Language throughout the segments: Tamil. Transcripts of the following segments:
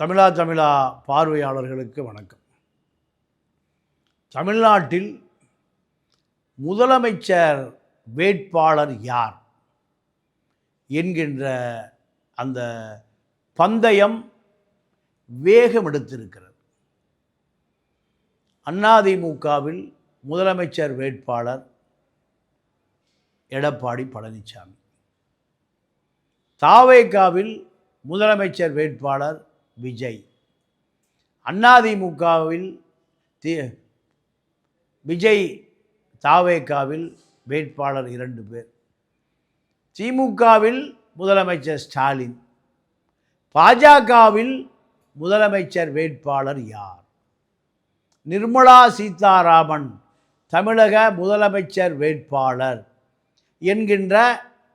தமிழா தமிழா பார்வையாளர்களுக்கு வணக்கம். தமிழ்நாட்டில் முதலமைச்சர் வேட்பாளர் யார் என்கின்ற அந்த பந்தயம் வேகம் எடுத்திருக்கிறது அதிமுகவில் முதலமைச்சர் வேட்பாளர் எடப்பாடி பழனிசாமி. தாவேகாவில் முதலமைச்சர் வேட்பாளர் விஜய். அதிமுகவில் தி விஜய் தாவேகாவில் வேட்பாளர் இரண்டு பேர். திமுகவில் முதலமைச்சர் ஸ்டாலின். பாஜகவில் முதலமைச்சர் வேட்பாளர் யார்? நிர்மலா சீதாராமன் தமிழக முதலமைச்சர் வேட்பாளர் என்கின்ற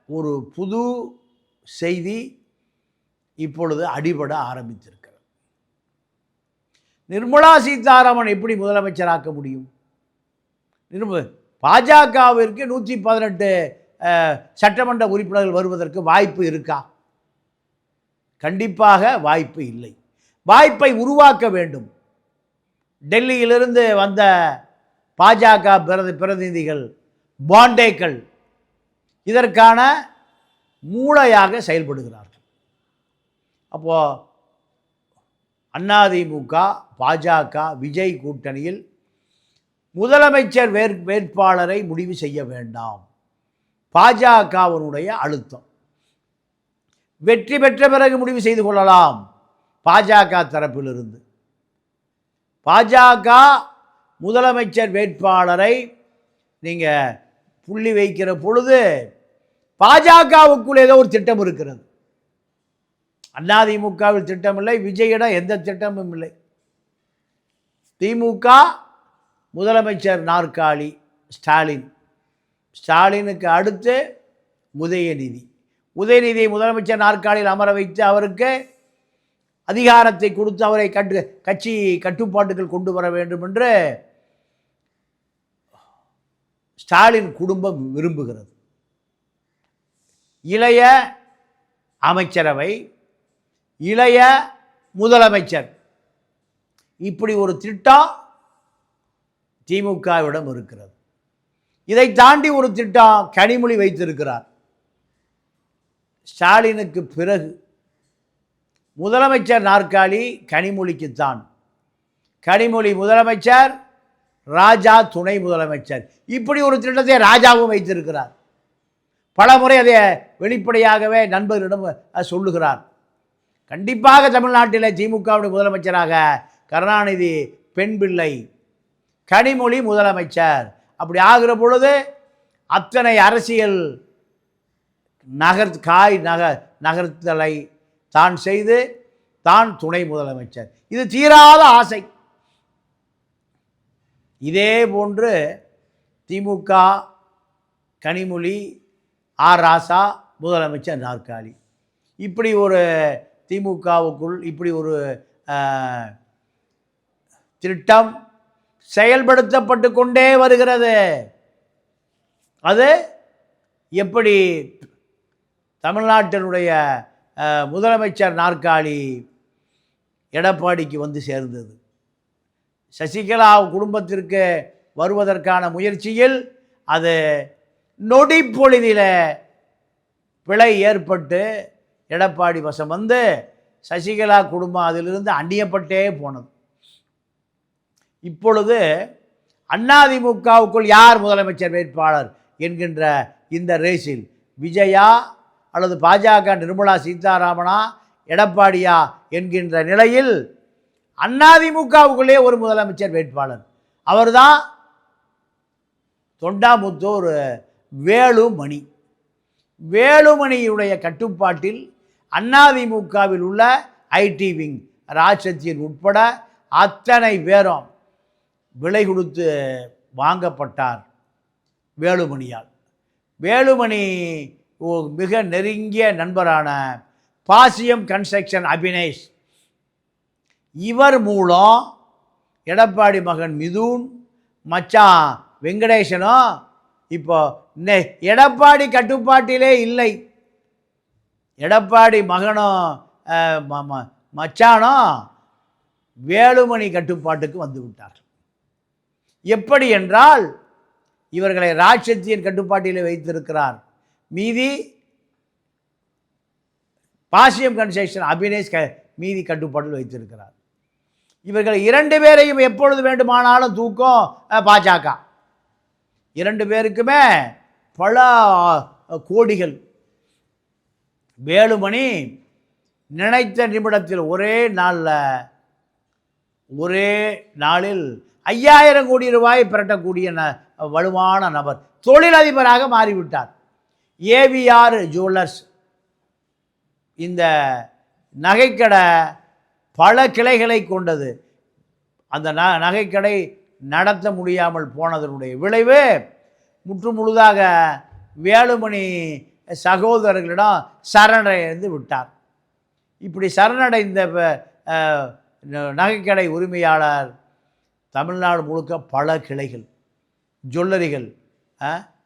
ஒரு புது செய்தி இப்பொழுது அடிபட ஆரம்பித்திருக்கிறது. நிர்மலா சீதாராமன் எப்படி முதலமைச்சராக்க முடியும்? நிர்ம பாஜகவிற்கு நூற்றி பதினெட்டு சட்டமன்ற உறுப்பினர்கள் வருவதற்கு வாய்ப்பு இருக்கா? கண்டிப்பாக வாய்ப்பு இல்லை. வாய்ப்பை உருவாக்க வேண்டும். டெல்லியிலிருந்து வந்த பாஜக பிரதி பிரதிநிதிகள் பாண்டேக்கள் இதற்கான மூளையாக செயல்படுகிறார்கள். அப்போது அதிமுக பாஜக விஜய் கூட்டணியில் முதலமைச்சர் வேற் வேட்பாளரை முடிவு செய்ய வேண்டாம். பாஜகவனுடைய அழுத்தம். வெற்றி பெற்ற பிறகு முடிவு செய்து கொள்ளலாம். பாஜக தரப்பிலிருந்து. பாஜக முதலமைச்சர் வேட்பாளரை நீங்கள் புள்ளி வைக்கிற பொழுது பாஜகவுக்குள் ஏதோ ஒரு திட்டம் இருக்கிறது. அதிமுகவில் திட்டமில்லை விஜயிடம் எந்த திட்டமும் இல்லை. திமுக முதலமைச்சர் நாற்காலி ஸ்டாலின். ஸ்டாலினுக்கு அடுத்து உதயநிதி. உதயநிதியை முதலமைச்சர் நாற்காலியில் அமர வைத்து அவருக்கு அதிகாரத்தை கொடுத்து அவரை கட்டு கட்சி கட்டுப்பாட்டுகள் கொண்டு வர வேண்டும் என்று ஸ்டாலின் குடும்பம் விரும்புகிறது. இளைய அமைச்சரவை இளைய முதலமைச்சர். இப்படி ஒரு திட்டம் திமுகவிடம் இருக்கிறது. இதை தாண்டி ஒரு திட்டம் கனிமொழி வைத்திருக்கிறார். ஸ்டாலினுக்கு பிறகு முதலமைச்சர் நாற்காலி கனிமொழிக்குத்தான். கனிமொழி முதலமைச்சர் ராஜா துணை முதலமைச்சர். இப்படி ஒரு திட்டத்தை ராஜாவும் வைத்திருக்கிறார். பல முறை அதை வெளிப்படையாகவே நண்பர்களிடம் சொல்லுகிறார். கண்டிப்பாக தமிழ்நாட்டில் திமுகவுடைய முதலமைச்சராக கருணாநிதி பெண் பிள்ளை கனிமொழி முதலமைச்சர். அப்படி ஆகிற பொழுது அத்தனை அரசியல் நகர் காய் நக நகர்த்தலை தான் செய்து தான் துணை முதலமைச்சர். இது தீராத ஆசை. இதே போன்று திமுக கனிமொழி ஆர் ராசா முதலமைச்சர் நாற்காலி. இப்படி ஒரு திமுகவுக்குள் இப்படி ஒரு திட்டம் செயல்படுத்தப்பட்டு கொண்டே வருகிறது. அது எப்படி தமிழ்நாட்டினுடைய முதலமைச்சர் நாற்காலி எடப்பாடிக்கு வந்து சேர்ந்தது? சசிகலா குடும்பத்திற்கு வருவதற்கான முயற்சியில் அது நொடி பொழுதில் பிழை ஏற்பட்டு எடப்பாடி வசம் வந்து சசிகலா குடும்பம் அதிலிருந்து அந்நியப்பட்டே போனது. இப்பொழுது அதிமுகவுக்குள் யார் முதலமைச்சர் வேட்பாளர் என்கின்ற இந்த ரேஸில் விஜயா அல்லது பாஜக நிர்மலா சீதாராமனா எடப்பாடியா என்கின்ற நிலையில் அதிமுகவுக்குள்ளே ஒரு முதலமைச்சர் வேட்பாளர். அவர்தான் தொண்டாமுத்தூர் வேலுமணி. வேலுமணியுடைய கட்டுப்பாட்டில் அதிமுகவில் உள்ள ஐடி விங் ராஜ்சத்தியன் உட்பட அத்தனை பேரும் விலை கொடுத்து வாங்கப்பட்டார் வேலுமணியால். வேலுமணி மிக நெருங்கிய நண்பரான பாசியம் கன்ஸ்ட்ரக்ஷன் அபினேஷ். இவர் மூலம் எடப்பாடி மகன் மிதுன் மச்சான் வெங்கடேசனும் இப்போ எடப்பாடி கட்டுப்பாட்டிலே இல்லை. எடப்பாடி மகனும் மச்சானும் வேலுமணி கட்டுப்பாட்டுக்கு வந்து விட்டார்கள் எப்படி என்றால் இவர்களை ராட்சத்தியின் கட்டுப்பாட்டில் வைத்திருக்கிறார். மீதி பாசியம் கன்செஷன் அபினேஷ் க மீதி கட்டுப்பாட்டில் வைத்திருக்கிறார். இவர்கள் இரண்டு பேரையும் எப்பொழுது வேண்டுமானாலும் தூக்கம் பாஜக. இரண்டு பேருக்குமே பல கோடிகள் வேலுமணி நினைத்த நிமிடத்தில் ஒரே நாளில் ஒரே நாளில் ஐயாயிரம் கோடி ரூபாய் பிரட்டக்கூடிய ந வலுவான நபர் தொழிலதிபராக மாறிவிட்டார். ஏவிஆர் ஜுவல்லர்ஸ். இந்த நகைக்கடை பல கிளைகளை கொண்டது. அந்த ந நகைக்கடை நடத்த முடியாமல் போனதனுடைய விளைவு முற்று முழுதாக வேலுமணி சகோதரர்களிடம் சரணடைந்து விட்டார். இப்படி சரணடைந்த ப- நகைக்கடை உரிமையாளர் தமிழ்நாடு முழுக்க பல கிளைகள் ஜுவல்லரிகள்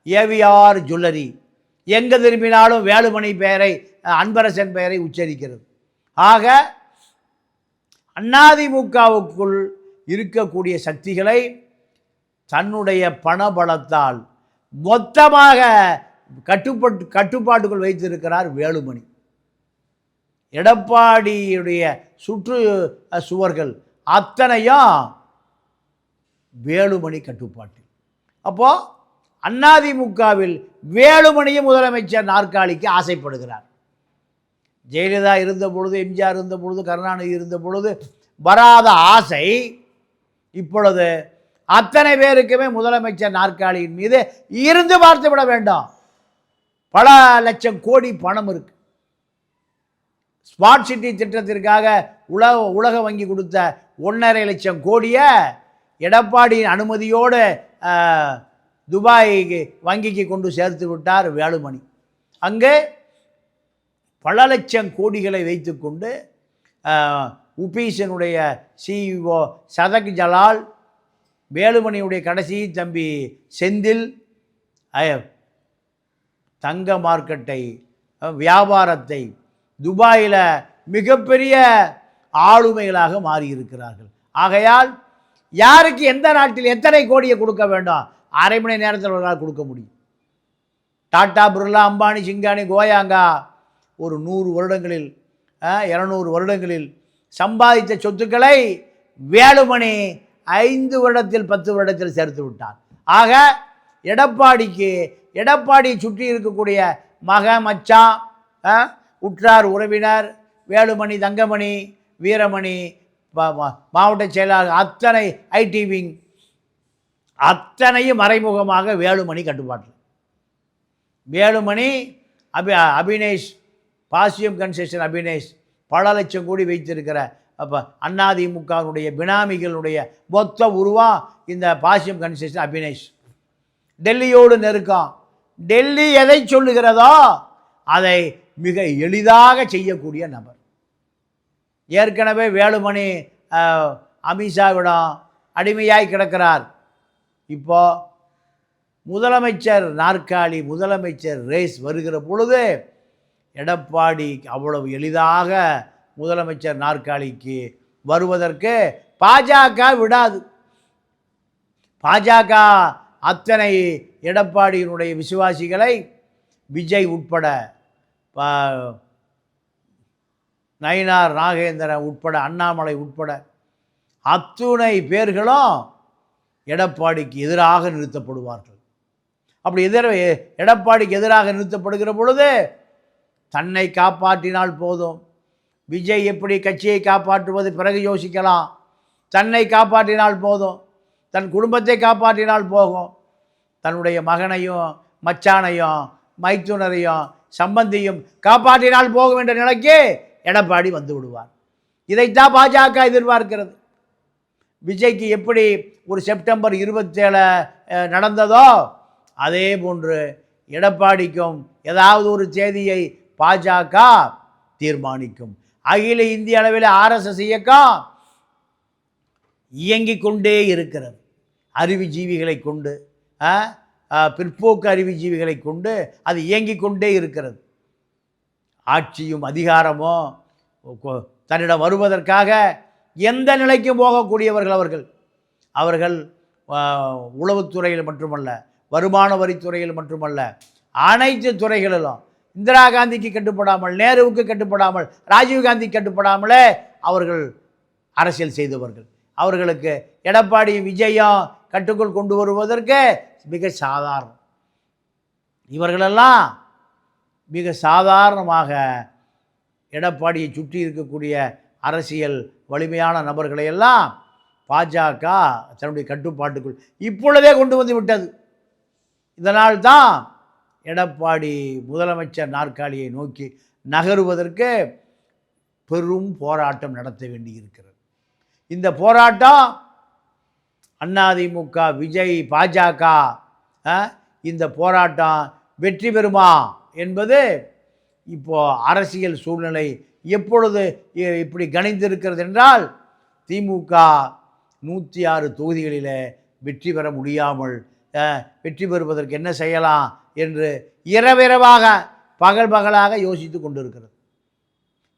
ஏவிஆர் ஜுவல்லரி எங்கே திரும்பினாலும் வேலுமணி பெயரை அன்பரசன் பெயரை உச்சரிக்கிறது. ஆக அதிமுகவுக்குள் இருக்கக்கூடிய சக்திகளை தன்னுடைய பணபலத்தால் மொத்தமாக கட்டுப்பட்டு கட்டுப்பாட்டுக்குள் வைத்திருக்கிறார் வேலுமணி. எடப்பாடியுடைய சுற்று சுவர்கள் அத்தனையும் வேலுமணி கட்டுப்பாட்டில். அப்போது அதிமுகவில் வேலுமணியும் முதலமைச்சர் நாற்காலிக்கு ஆசைப்படுகிறார். ஜெயலலிதா இருந்த பொழுது எம்ஜிஆர் இருந்த பொழுது கருணாநிதி இருந்த பொழுது வராத ஆசை இப்பொழுது அத்தனை பேருக்குமே முதலமைச்சர் நாற்காலியின் மீது இருந்து பார்த்து விட வேண்டாம். பல லட்சம் கோடி பணம் இருக்கு. ஸ்மார்ட் சிட்டி திட்டத்திற்காக உலக உலக வங்கி கொடுத்த ஒன்றரை லட்சம் கோடியை எடப்பாடியின் அனுமதியோடு துபாய்க்கு வங்கிக்கு கொண்டு சேர்த்து விட்டார் வேலுமணி. அங்கே பல லட்சம் கோடிகளை வைத்துக்கொண்டு உபீசனுடைய சிஇஓ சதக் ஜலால் வேலுமணியுடைய கடைசி தம்பி செந்தில் தங்க மார்க்கெட்டை வியாபாரத்தை துபாயில் மிகப்பெரிய ஆளுமைகளாக மாறியிருக்கிறார்கள். ஆகையால் யாருக்கு எந்த நாட்டில் எத்தனை கோடியை கொடுக்க வேண்டும் அரை மணி நேரத்தில் அவர்களால் கொடுக்க முடியும். டாட்டா பிர்லா அம்பானி சிங்கானி கோயாங்கா ஒரு நூறு வருடங்களில் இரநூறு வருடங்களில் சம்பாதித்த சொத்துக்களை வேலுமணி ஐந்து வருடத்தில் பத்து வருடத்தில் சேர்த்து விட்டார். ஆக எடப்பாடிக்கு எடப்பாடியை சுற்றி இருக்கக்கூடிய மக மச்சான் ஆ, உற்றார் உறவினர் வேலுமணி தங்கமணி வீரமணி மாவட்ட செயலாளர் அத்தனை ஐடி விங் அத்தனையும் மறைமுகமாக வேலுமணி கட்டுப்பாட்டில். வேலுமணி அபி அபினேஷ் பாசியம் கன்செஷன் அபினேஷ் பல லட்சம் கோடி வைத்திருக்கிற அப்போ அதிமுகவினுடைய பினாமிகளுடைய மொத்த உருவா இந்த பாசியம் கன்செஷன் அபினேஷ். டெல்லியோடு நெருக்கம். டெல்லி எதை சொல்லுகிறதோ அதை மிக எளிதாக செய்யக்கூடிய நபர். ஏற்கனவே வேலுமணி அமித்ஷாவிடம் அடிமையாய் கிடக்கிறார். இப்போ முதலமைச்சர் நாற்காலி முதலமைச்சர் ரேஸ் வருகிற பொழுது எடப்பாடி அவ்வளவு எளிதாக முதலமைச்சர் நாற்காலிக்கு வருவதற்கு பாஜக விடாது. பாஜக அத்தனை எடப்பாடியினுடைய விசுவாசிகளை விஜய் உட்பட ப- நயினார் நாகேந்திரன் உட்பட அண்ணாமலை உட்பட அத்துணை பேர்களும் எடப்பாடிக்கு எதிராக நிறுத்தப்படுவார்கள். அப்படி எதிர எடப்பாடிக்கு எதிராக நிறுத்தப்படுகிற பொழுது தன்னை காப்பாற்றினால் போதும். விஜய் எப்படி கட்சியை காப்பாற்றுவது பிறகு யோசிக்கலாம். தன்னை காப்பாற்றினால் போதும். தன் குடும்பத்தை காப்பாற்றினால் போகும். தன்னுடைய மகனையும் மச்சானையும் மைத்துனரையும் சம்பந்தியும் காப்பாற்றினால் போகும் என்ற நிலைக்கு எடப்பாடி வந்து விடுவார். இதைத்தான் பாஜக எதிர்பார்க்கிறது. விஜய்க்கு எப்படி ஒரு செப்டம்பர் இருபத்தேழு நடந்ததோ அதே போன்று எடப்பாடிக்கும் ஏதாவது ஒரு செய்தியை பாஜக தீர்மானிக்கும். அகில இந்திய அளவில் ஆர்எஸ்எஸ் இயக்கம் இயங்கிக் கொண்டே இருக்கிறது. அறிவுஜீவிகளை கொண்டு பிற்போக்கு அறிவுஜீவிகளை கொண்டு அது இயங்கிக் கொண்டே இருக்கிறது. ஆட்சியும் அதிகாரமும் தன்னிடம் வருவதற்காக எந்த நிலைக்கும் போகக்கூடியவர்கள் அவர்கள்? அவர்கள் உளவுத்துறையில் மட்டுமல்ல வருமான வரித்துறையில் மட்டுமல்ல அனைத்து துறைகளிலும். இந்திரா காந்திக்கு கட்டுப்படாமல் நேருவுக்கு கட்டுப்படாமல் ராஜீவ் காந்தி கட்டுப்படாமலே அவர்கள் அரசியல் செய்தவர்கள். அவர்களுக்கு எடப்பாடி விஜயம் கட்டுக்குள் கொண்டு வருவதற்கு மிக சாதாரணம். இவர்களெல்லாம் மிக சாதாரணமாக எடப்பாடியை சுற்றி இருக்கக்கூடிய அரசியல் வலிமையான நபர்களை எல்லாம் பாஜக தன்னுடைய கட்டுப்பாட்டுக்குள் இப்பொழுதே கொண்டு வந்து விட்டது. இதனால் தான் எடப்பாடி முதலமைச்சர் நாற்காலியை நோக்கி நகருவதற்கு பெரும் போராட்டம் நடத்த வேண்டியிருக்கிறது. இந்த போராட்டம் அதிமுக விஜய் பாஜக ஆ, இந்த போராட்டம் வெற்றி பெறுமா என்பது இப்போ அரசியல் சூழ்நிலை எப்பொழுது இப்படி கணிந்திருக்கிறது என்றால் திமுக நூற்றி ஆறு தொகுதிகளில் வெற்றி பெற முடியாமல் வெற்றி பெறுவதற்கு என்ன செய்யலாம் என்று இரவிரவாக பகல் பகலாக யோசித்து கொண்டிருக்கிறது.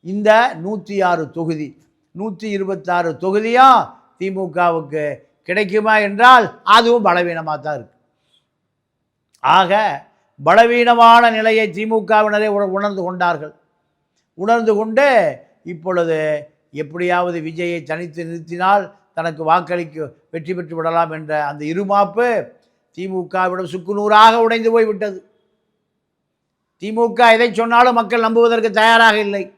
இந்த நூற்றி ஆறு தொகுதி நூற்றி இருபத்தாறு தொகுதியும் திமுகவுக்கு கிடைக்குமா என்றால் அதுவும் பலவீனமாக தான் இருக்கு. ஆக பலவீனமான நிலையை திமுகவினரே உணர்ந்து கொண்டார்கள். உணர்ந்து கொண்டு இப்பொழுது எப்படியாவது விஜயை தனித்து நிறுத்தினால் தனக்கு வாக்களிக்க வெற்றி பெற்று விடலாம் என்ற அந்த இருமாப்பு திமுகவிடம் சுக்குநூறாக உடைந்து போய்விட்டது. திமுக எதை சொன்னாலும் மக்கள் நம்புவதற்கு தயாராக இல்லை.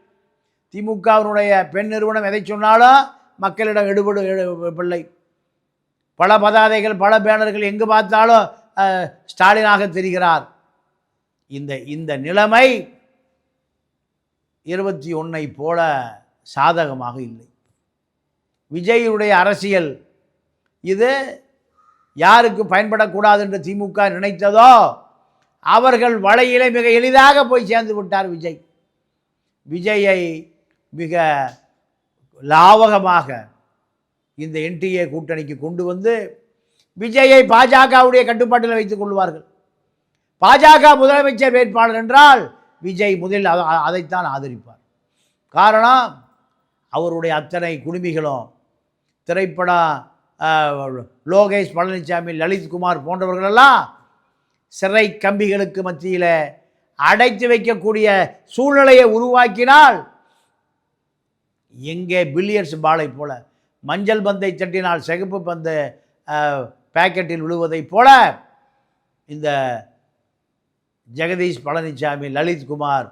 திமுகவினுடைய பெண் நிறுவனம் எதை சொன்னாலும் மக்களிடம் எடுபடு எடு- பிள்ளை. பல பதாதைகள் பல பேனர்கள் எங்கு பார்த்தாலும் ஸ்டாலினாக தெரிகிறார். இந்த இந்த நிலைமை இருபத்தி ஒன்றை போல சாதகமாக இல்லை. விஜயுடைய அரசியல் இது யாருக்கு பயன்படக்கூடாது என்று திமுக நினைத்ததோ அவர்கள் வலையிலே மிக எளிதாக போய் சேர்ந்து விட்டார் விஜய். விஜயை மிக லாவகமாக இந்த என்டிஏ கூட்டணிக்கு கொண்டு வந்து விஜயை பாஜகவுடைய கட்டுப்பாட்டில் வைத்துக் கொள்வார்கள். பாஜக முதலமைச்சர் வேட்பாளர் என்றால் விஜய் முதலில் அதைத்தான் ஆதரிப்பார். காரணம் அவருடைய அத்தனை குடுமிகளும் திரைப்படம் லோகேஷ் பழனிசாமி லலித்குமார் போன்றவர்களெல்லாம் சிறை கம்பிகளுக்கு மத்தியில் அடைத்து வைக்கக்கூடிய சூழ்நிலையை உருவாக்கினால் எங்கே பில்லியர்ஸ் பாலை போல மஞ்சள் பந்தை தட்டினால் சிகப்பு பந்து பேக்கெட்டில் பாக்கெட்டில் விழுவதைப் போல இந்த ஜெகதீஷ் பழனிசாமி லலித்குமார்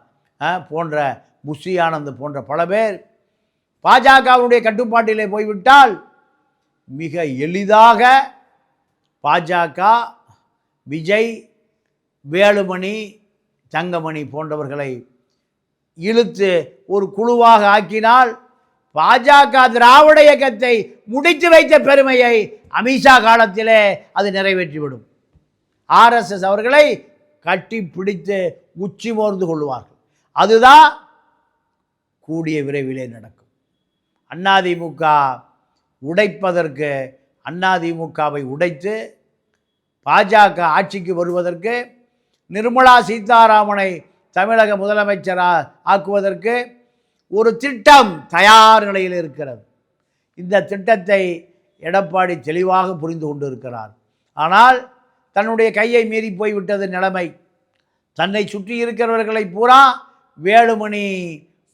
போன்ற புஷி ஆனந்த் போன்ற பல பேர் பாஜகவுடைய கட்டுப்பாட்டிலே போய்விட்டால் மிக எளிதாக பாஜக விஜய் வேலுமணி தங்கமணி போன்றவர்களை இழுத்து ஒரு குழுவாக ஆக்கினால் பாஜக திராவிட இயக்கத்தை முடித்து வைத்த பெருமையை அமித்ஷா காலத்திலே அது நிறைவேற்றிவிடும். ஆர்எஸ்எஸ் அவர்களை கட்டி பிடித்து உச்சி மோர்ந்து கொள்வார்கள். அதுதான் கூடிய விரைவிலே நடக்கும். அதிமுக உடைப்பதற்கு அதிமுகவை உடைத்து பாஜக ஆட்சிக்கு வருவதற்கு நிர்மலா சீதாராமனை தமிழக முதலமைச்சராக ஆக்குவதற்கு ஒரு திட்டம் தயார் நிலையில் இருக்கிறது. இந்த திட்டத்தை எடப்பாடி தெளிவாக புரிந்து கொண்டிருக்கிறார். ஆனால் தன்னுடைய கையை மீறி போய்விட்டது நிலைமை. தன்னை சுற்றி இருக்கிறவர்களை பூரா வேலுமணி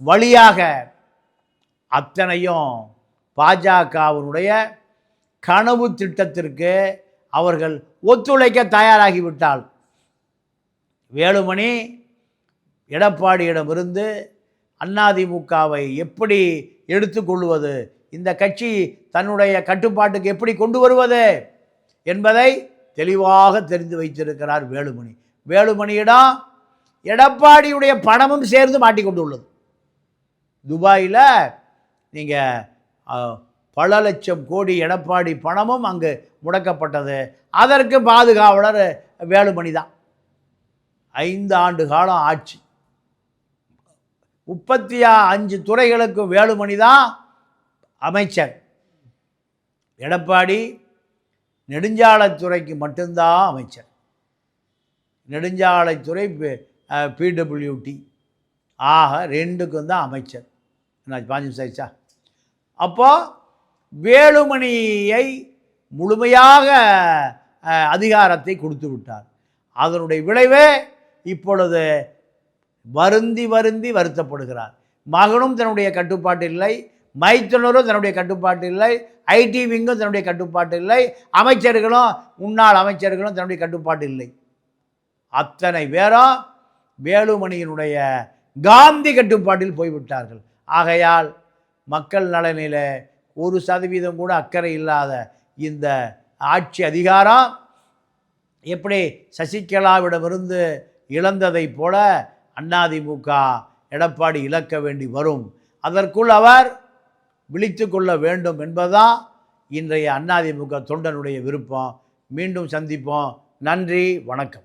வழியாக அத்தனையும் பாஜகவினுடைய கனவு திட்டத்திற்கு அவர்கள் ஒத்துழைக்க தயாராகிவிட்டால் வேலுமணி எடப்பாடியிடமிருந்து அதிமுகவை எப்படி எடுத்துக்கொள்வது? இந்த கட்சி தன்னுடைய கட்டுப்பாட்டுக்கு எப்படி கொண்டு வருவது? என்பதை தெளிவாக தெரிந்து வைத்திருக்கிறார் வேலுமணி. வேலுமணியிடம் எடப்பாடியுடைய பணமும் சேர்ந்து மாட்டிக்கொண்டுள்ளது. துபாயில் நீங்கள் பல லட்சம் கோடி எடப்பாடி பணமும் அங்கு முடக்கப்பட்டது. அதற்கு பாதுகாவலர் வேலுமணி தான் ஐந்து ஆண்டு காலம் ஆட்சி. முப்பத்தி அஞ்சு துறைகளுக்கு வேலுமணி தான் அமைச்சர். எடப்பாடி நெடுஞ்சாலைத்துறைக்கு மட்டும்தான் அமைச்சர். நெடுஞ்சாலைத்துறை பிடபிள்யூடி ஆக ரெண்டுக்கும் தான் அமைச்சர். என்ன பாஞ்சு நிமிஷம் அப்போது வேலுமணியை முழுமையாக அதிகாரத்தை கொடுத்து விட்டார். அதனுடைய விளைவே இப்பொழுது வருந்தி வருந்தி வருத்தப்படுகிறார். மகனும் தன்னுடைய கட்டுப்பாட்டு இல்லை மைத்துனரும் தன்னுடைய கட்டுப்பாட்டு இல்லை ஐடி விங்கும் தன்னுடைய கட்டுப்பாட்டு இல்லை அமைச்சர்களும் முன்னாள் அமைச்சர்களும் தன்னுடைய கட்டுப்பாட்டு இல்லை. அத்தனை பேரும் வேலுமணியினுடைய காந்தி கட்டுப்பாட்டில் போய்விட்டார்கள். ஆகையால் மக்கள் நலனில் ஒரு சதவீதம் கூட அக்கறை இல்லாத இந்த ஆட்சி அதிகாரம் எப்படி சசிகலாவிடமிருந்து இழந்ததைப் போல அதிமுக எடப்பாடி இழக்க வேண்டி வரும். அதற்குள் அவர் விழித்து கொள்ள வேண்டும் என்பதுதான் இன்றைய அதிமுக தொண்டனுடைய விருப்பம். மீண்டும் சந்திப்போம். நன்றி வணக்கம்.